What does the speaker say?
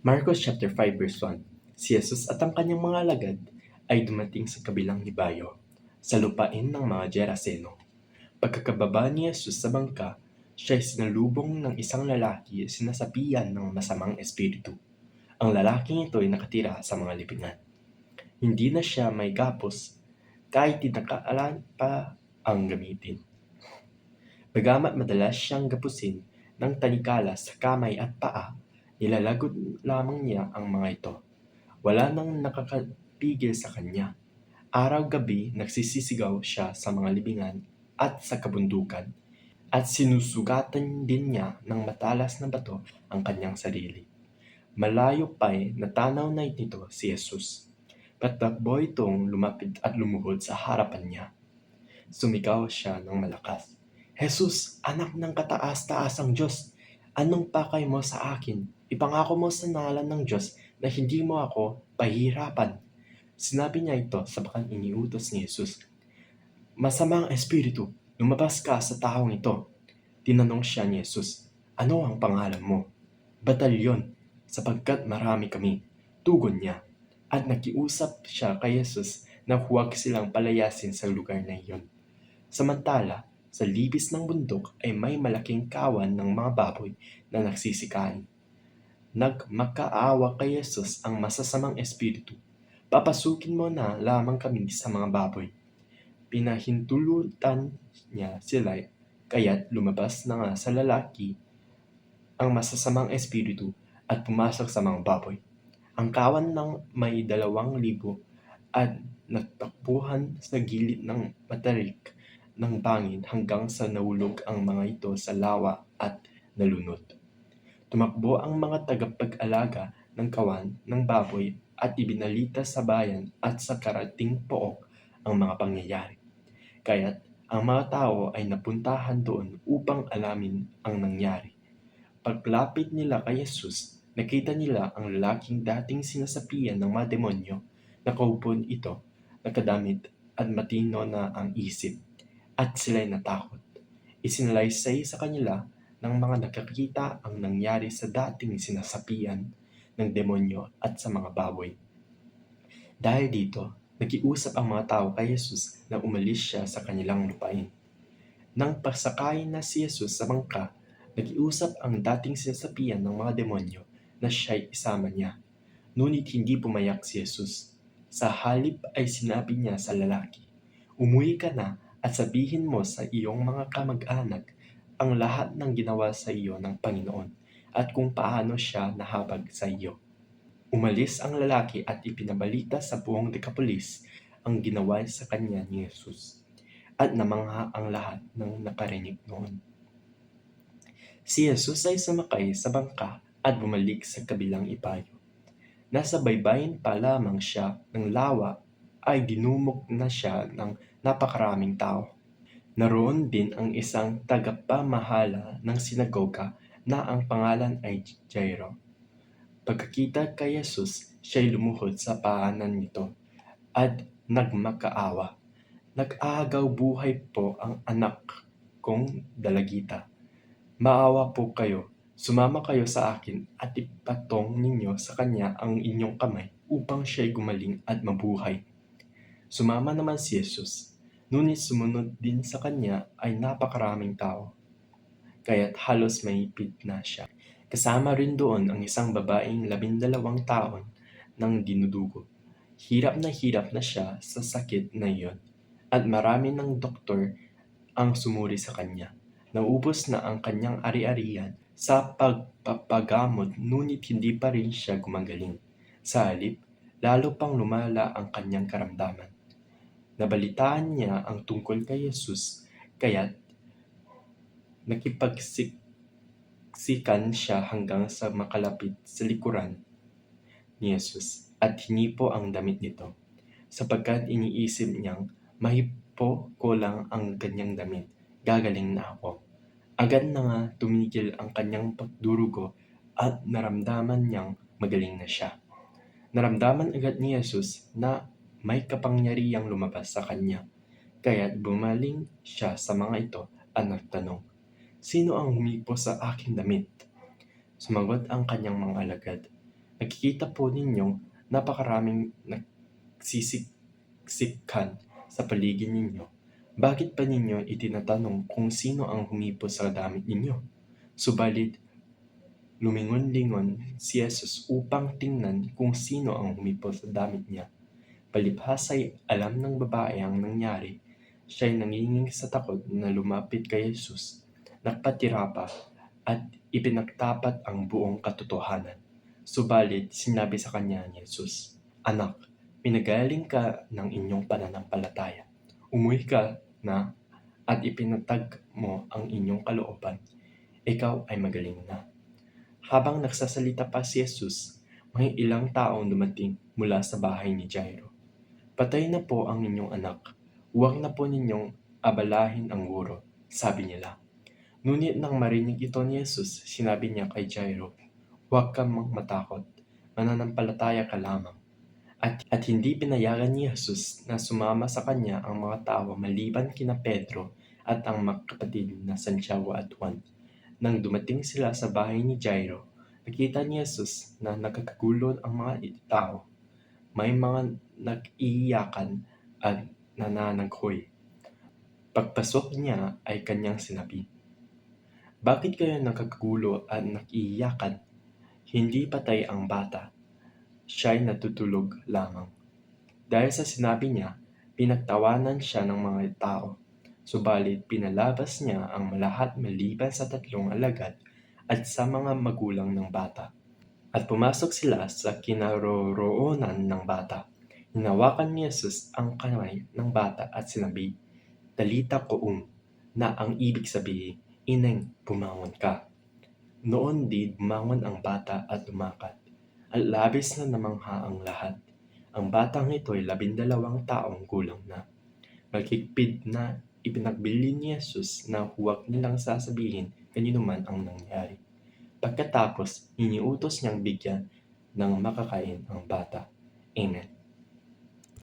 Marcos chapter 5 verse 1 Si Jesus at ang kanyang mga alagad ay dumating sa kabilang ibayo, sa lupain ng mga Geraseno. Pagkakababa ni Jesus sa bangka, siya ay sinalubong ng isang lalaki sinasapian ng masamang espiritu. Ang lalaking ito ay nakatira sa mga libingan. Hindi na siya may gapos kahit tinakaalan pa ang gamitin. Bagamat madalas siyang gapusin ng tanikala sa kamay at paa, nilalagod lamang niya ang mga ito. Wala nang nakakapigil sa kanya. Araw-gabi nagsisisigaw siya sa mga libingan at sa kabundukan at sinusugatan din niya ng matalas na bato ang kanyang sarili. Malayo pa'y natanaw na nito si Jesus. Patakbo itong lumapit at lumuhod sa harapan niya. Sumigaw siya ng malakas. Jesus, anak ng kataas-taasang Diyos, anong pakay mo sa akin? Ipangako mo sa nalan ng Diyos na hindi mo ako pahihirapan. Sinabi niya ito sapagkat iniutos ni Jesus. Masamang espiritu, lumabas ka sa taong ito. Tinanong siya ni Jesus, ano ang pangalan mo? Batalyon, sapagkat marami kami. Tugon niya. At nakiusap siya kay Jesus na huwag silang palayasin sa lugar na iyon. Samantala, sa libis ng bundok ay may malaking kawan ng mga baboy na nagsisikain. Nagmakaawa kay Jesus ang masasamang espiritu. Papasukin mo na lamang kami sa mga baboy. Pinahintulutan niya sila kaya't lumabas na nga sa lalaki ang masasamang espiritu at pumasok sa mga baboy. Ang kawan ng may dalawang libo at nagtakbuhan sa gilid ng matarik ng bangin hanggang sa naulog ang mga ito sa lawa at nalunod. Tumakbo ang mga tagapag-alaga ng kawan ng baboy at ibinalita sa bayan at sa karating pook ang mga pangyayari. Kaya't ang mga tao ay napuntahan doon upang alamin ang nangyari. Paglapit nila kay Jesus, nakita nila ang lalaking dating sinasapian ng mga demonyo. Nakaupon ito, nakadamit at matino na ang isip, at sila'y natakot. Isinalaysay sa kanila ng mga nakakita ang nangyari sa dating sinasapian ng demonyo at sa mga baboy. Dahil dito, nakiusap ang mga tao kay Jesus na umalis siya sa kanilang lupain. Nang pasakay na si Jesus sa bangka, nakiusap ang dating sinasapian ng mga demonyo na siya'y isama niya. Ngunit hindi pumayak si Jesus. Sa halip ay sinabi niya sa lalaki, Umuwi ka na at sabihin mo sa iyong mga kamag-anak ang lahat ng ginawa sa iyo ng Panginoon at kung paano siya nahabag sa iyo. Umalis ang lalaki at ipinabalita sa buong Decapolis ang ginawa sa kanya ni Jesus. At namangha ang lahat ng nakarinig noon. Si Jesus ay sumakay sa bangka at bumalik sa kabilang ibayo. Nasa baybayin pa lamang siya ng lawa ay dinumog na siya ng napakaraming tao. Naroon din ang isang tagapamahala ng sinagoga na ang pangalan ay Jairo. Pagkakita kay Jesus, siya'y lumuhod sa paanan nito at nagmakaawa. Nag-aagaw buhay po ang anak kong dalagita. Maawa po kayo, sumama kayo sa akin at ipatong ninyo sa kanya ang inyong kamay upang siya'y gumaling at mabuhay. Sumama naman si Jesus, ngunit sumunod din sa kanya ay napakaraming tao. Kaya't halos may na siya. Kasama rin doon ang isang babaeng labindalawang taon ng dinudugo. Hirap na hirap na siya sa sakit na iyon at marami ng doktor ang sumuri sa kanya. Naubos na ang kanyang ari-arian sa pagpapagamot ngunit hindi pa rin siya gumagaling. Sa halip, lalo pang lumala ang kanyang karamdaman. Nabalitaan niya ang tungkol kay Jesus, kaya't nakipagsiksikan siya hanggang sa makalapit sa likuran ni Jesus at hinipo ang damit nito, sapagkat iniisip niyang mahipo ko lang ang ganyang damit, gagaling na ako. Agad na nga tumigil ang kanyang pagdurugo at naramdaman niyang magaling na siya. Naramdaman agad ni Jesus na may kapangyarihang lumabas sa kanya. Kaya't bumaling siya sa mga ito at nagtanong, Sino ang humipo sa aking damit? Sumagot ang kanyang mga alagad, Nakikita po ninyong napakaraming nagsisiksikan sa paligid ninyo. Bakit pa ninyo itinatanong kung sino ang humipos sa damit ninyo? Subalit, lumingon-lingon si Jesus upang tingnan kung sino ang humipos sa damit niya. Palibhas ay alam ng babae ang nangyari, siya'y nanginging sa takot na lumapit kay Jesus, nagpatira pa, at ipinagtapat ang buong katotohanan. Subalit, sinabi sa kanya ni Jesus, Anak, pinagaling ka ng inyong pananampalataya. Umuwi ka na at ipinatag mo ang inyong kalooban. Ikaw ay magaling na. Habang nagsasalita pa si Jesus, may ilang taong dumating mula sa bahay ni Jairo. Patay na po ang inyong anak. Huwag na po ninyong abalahin ang guro, sabi nila. Ngunit nang marinig ito ni Jesus, sinabi niya kay Jairo, Huwag kang matakot, mananampalataya ka lamang. At, at hindi pinayagan ni Jesus na sumama sa kanya ang mga tao maliban kina Pedro at ang magkapatid na Santiago at Juan. Nang dumating sila sa bahay ni Jairo, nakita ni Jesus na nagkakagulo ang mga tao. May mga nag-iiyakan at nananaghoy. Pagpasok niya ay kanyang sinabi, Bakit kayo nagkakagulo at nag-iiyakan? Hindi patay ang bata. Siya'y natutulog lamang. Dahil sa sinabi niya, pinagtawanan siya ng mga tao. Subalit pinalabas niya ang lahat maliban sa tatlong alagad at sa mga magulang ng bata. At pumasok sila sa kinaroroonan ng bata. Hinawakan ni Jesus ang kamay ng bata at sinabi, Talita koum, na ang ibig sabihin, Ineng, bumangon ka. Noon din bumangon ang bata at lumakad. At labis na namangha ang lahat. Ang batang ito ay labindalawang taong gulang na. Magkikpid na ipinagbili ni Jesus na huwag nilang sasabihin kanino man ang nangyari. Pagkatapos, iniutos niyang bigyan ng makakain ang bata. Amen.